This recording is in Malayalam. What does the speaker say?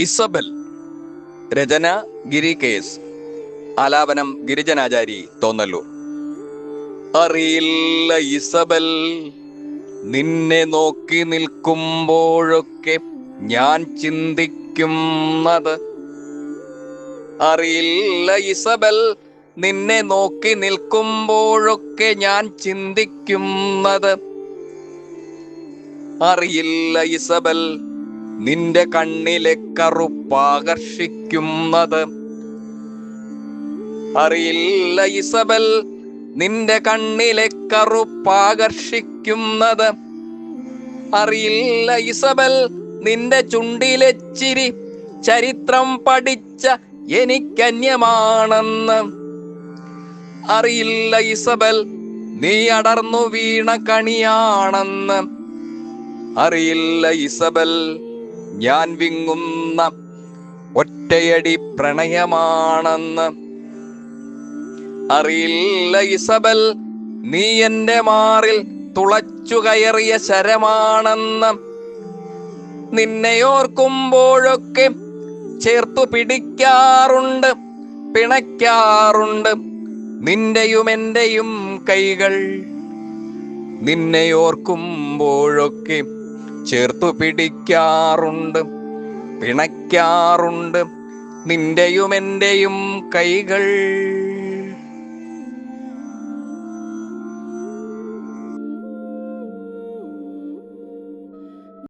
ഇസബൽ രചന ഗിരി കേസ് ആലാപനം ഗിരിജനാചാരി തോന്നല്ലൂർ. അറിയില്ല ഇസബൽ നിന്നെ നോക്കി നിൽക്കുമ്പോഴൊക്കെ ഞാൻ ചിന്തിക്കുന്നത്. അറിയില്ല ഇസബൽ നിന്നെ നോക്കി നിൽക്കുമ്പോഴൊക്കെ ഞാൻ ചിന്തിക്കുന്നത്. അറിയില്ല ഇസബൽ നിന്റെ കണ്ണിലെ കറുപ്പാകർഷിക്കുന്നത് അറിയില്ല ഇസബൽ നിന്റെ കണ്ണിലെ കറുപ്പാകർഷിക്കുന്നത് അറിയില്ല ഇസബൽ നിന്റെ ചുണ്ടിലെ ചിരി ചരിത്രം പഠിച്ച എനിക്കന്യമാണെന്ന്. അറിയില്ല ഇസബൽ നീ അടർന്നു വീണ കണിയാണെന്ന്. അറിയില്ല ഇസബൽ ഞാൻ വിങ്ങുന്ന ഒറ്റയടി പ്രണയമാണെന്ന് അറിയില്ല ഇസബൽ നീ എന്റെ മാറിൽ തുളച്ചു കയറിയ ശരമാണെന്ന് നിന്നെയോർക്കുമ്പോഴൊക്കെ ചേർത്തു പിടിക്കാറുണ്ട് പിണയ്ക്കാറുണ്ട്. നിന്റെയും എന്റെയും കൈകൾ നിന്നെ ഓർക്കുമ്പോഴൊക്കെ ചേർത്തു പിടിക്കാറുണ്ട് പിണയ്ക്കാറുണ്ട്. നിന്റെയും എന്റെയും കൈകൾ